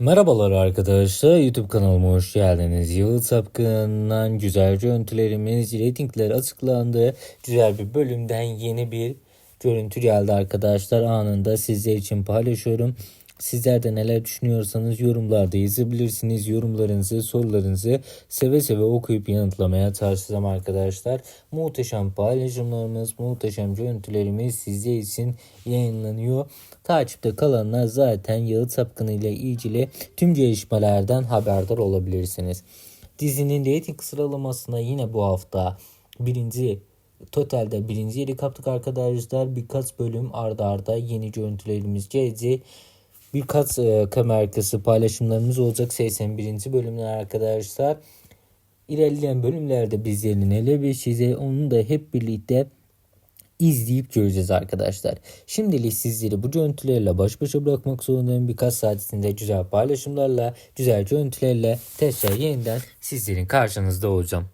Merhabalar arkadaşlar YouTube kanalıma hoş geldiniz. Yıldız Sapkın'dan güzel görüntülerimiz, reytingler açıklandı. Güzel bir bölümden yeni bir görüntü geldi arkadaşlar. Anında sizler için paylaşıyorum. Sizler de neler düşünüyorsanız yorumlarda yazabilirsiniz. Yorumlarınızı, sorularınızı seve seve okuyup yanıtlamaya çalışacağım arkadaşlar. Muhteşem paylaşımlarımız, muhteşem görüntülerimiz sizler için yayınlanıyor. Takipte kalanlar zaten Yağıt Sapkını ile ilgili tüm gelişmelerden haberdar olabilirsiniz. Dizinin reyting sıralamasına yine bu hafta birinci totalde birinci yeri kaptık arkadaşlar. Birkaç bölüm arda arda yeni görüntülerimiz geldi. Birkaç e, kamera arkası paylaşımlarımız olacak 81. bölümler arkadaşlar. İlerleyen bölümlerde bizlerin neler bir size onu da hep birlikte izleyip göreceğiz arkadaşlar. Şimdilik sizleri bu görüntülerle baş başa bırakmak zorundayım. Birkaç saat içinde güzel paylaşımlarla, güzel görüntülerle tekrar yeniden sizlerin karşınızda olacağım.